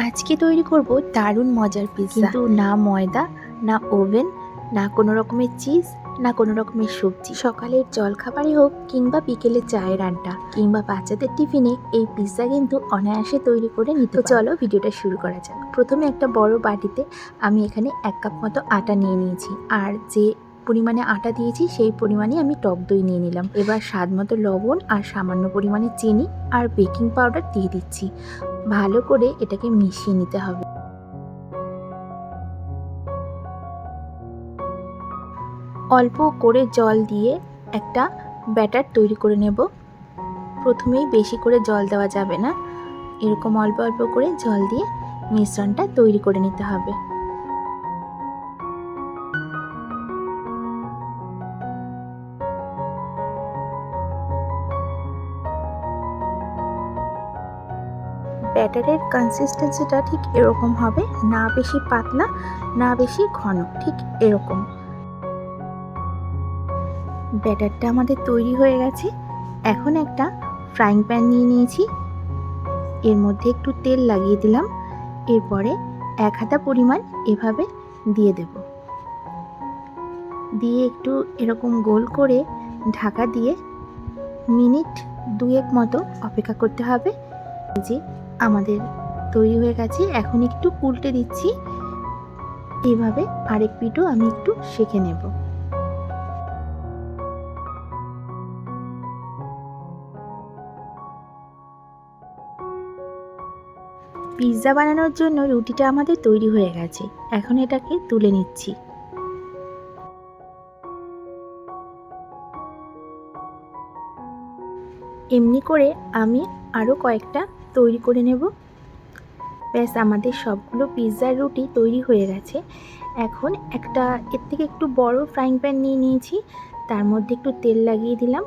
আজকে তৈরি করব দারুণ মজার পিৎজা কিন্তু না ময়দা না ওভেন না কোনো রকমের চিজ না কোনো রকমের সবজি। সকালের জলখাবারই হোক কিংবা বিকেলের চায়ের আড্ডা কিংবা বাচ্চাদের টিফিনে এই পিৎজা কিন্তু অনায়াসে তৈরি করে নিতে চলো ভিডিওটা শুরু করা যাক। প্রথমে একটা বড় বাটিতে আমি এখানে এক কাপ মতো আটা নিয়ে নিয়েছি। আর যে পরিমাণে আটা দিয়েছি সেই পরিমাণে আমি টক দই নিয়ে নিলাম। এবার স্বাদ মতো লবণ আর সামান্য পরিমাণে চিনি আর বেকিং পাউডার দিয়ে দিচ্ছি। ভালো করে এটাকে মিশিয়ে নিতে হবে। অল্প করে জল দিয়ে একটা ব্যাটার তৈরি করে নেব। প্রথমেই বেশি করে জল দেওয়া যাবে না। এরকম অল্প অল্প করে জল দিয়ে মিশ্রণটা তৈরি করে নিতে হবে। ব্যাটারের কনসিস্টেন্সিটা ঠিক এরকম হবে। না বেশি পাতলা, না বেশি ঘন, ঠিক এরকম। ব্যাটারটা আমাদের তৈরি হয়ে গেছে। এখন একটা ফ্রাইং প্যান নিয়ে নিয়েছি। এর মধ্যে একটু তেল লাগিয়ে দিলাম। এরপরে এক হাতা পরিমাণ এভাবে দিয়ে দেব। দিয়ে একটু এরকম গোল করে ঢাকা দিয়ে মিনিট দুয়েক মতো অপেক্ষা করতে হবে। যে আমাদের তৈরি হয়ে গেছে। এখন একটু উল্টে দিচ্ছি। এইভাবে আরেক পিঠও আমি একটু শেখে নেব। পিৎজা বানানোর জন্য রুটিটা আমাদের তৈরি হয়ে গেছে। এখন এটাকে তুলে নিচ্ছি। এমনি করে আমি আরও কয়েকটা তৈরি করে নেব। ব্যাস, আমাদের সবগুলো পিৎজার রুটি তৈরি হয়ে গেছে। এখন একটা, এর থেকে একটু বড় ফ্রাইং প্যান নিয়ে নিয়েছি। তার মধ্যে একটু তেল লাগিয়ে দিলাম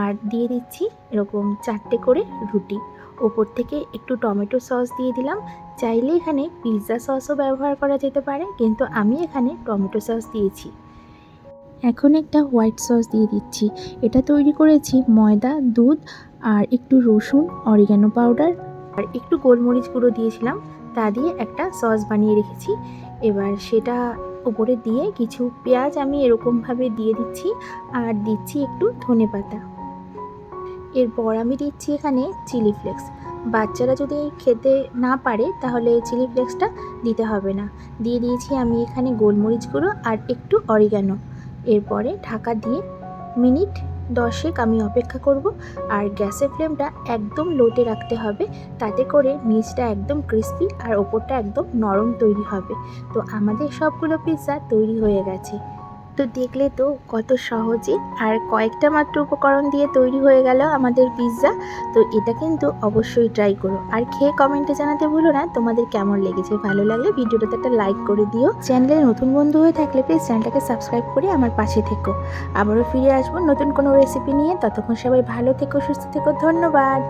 আর দিয়ে দিচ্ছি এরকম চারটে করে রুটি। ওপর থেকে একটু টমেটো সস দিয়ে দিলাম। চাইলে এখানে পিৎজা সসও ব্যবহার করা যেতে পারে, কিন্তু আমি এখানে টমেটো সস দিয়েছি। এখন একটা হোয়াইট সস দিয়ে দিচ্ছি। এটা তৈরি করেছি ময়দা, দুধ আর একটু রসুন, অরিগানো পাউডার আর একটু গোলমরিচ গুঁড়ো দিয়েছিলাম। তা দিয়ে একটা সস বানিয়ে রেখেছি। এবার সেটা উপরে দিয়ে কিছু পেঁয়াজ আমি এরকমভাবে দিয়ে দিচ্ছি আর দিচ্ছি একটু ধনে পাতা। এরপর আমি দিচ্ছি এখানে চিলি ফ্লেক্স। বাচ্চারা যদি খেতে না পারে তাহলে চিলি ফ্লেক্সটা দিতে হবে না। দিয়ে দিয়েছি আমি এখানে গোলমরিচ গুঁড়ো আর একটু অরিগানো। এরপরে ঢাকা দিয়ে মিনিট দশেক আমি অপেক্ষা করব আর গ্যাসের ফ্লেমটা একদম লোতে রাখতে হবে। তাতে করে নিচটা একদম ক্রিস্পি আর ওপরটা একদম নরম তৈরি হবে। তো আমাদের সবগুলো পিৎজা তৈরি হয়ে গেছে। তো দেখলে তো কত সহজে আর কয়েকটা মাত্র উপকরণ দিয়ে তৈরি হয়ে গেল আমাদের পিৎজা তো এটা কিন্তু অবশ্যই ট্রাই করো। আর খেয়ে কমেন্টে জানাতে ভুলো না, তোমাদের কেমন লেগেছে? ভালো লাগলে ভিডিওটাতে একটা লাইক করে দিও। চ্যানেলে নতুন বন্ধু হয়ে থাকলে প্লিজ চ্যানেলটাকে সাবস্ক্রাইব করে আমার পাশে থেকো। আবারও ফিরে আসব নতুন কোনো রেসিপি নিয়ে। ততক্ষণ সবাই ভালো থেকো, সুস্থ থেকো। ধন্যবাদ।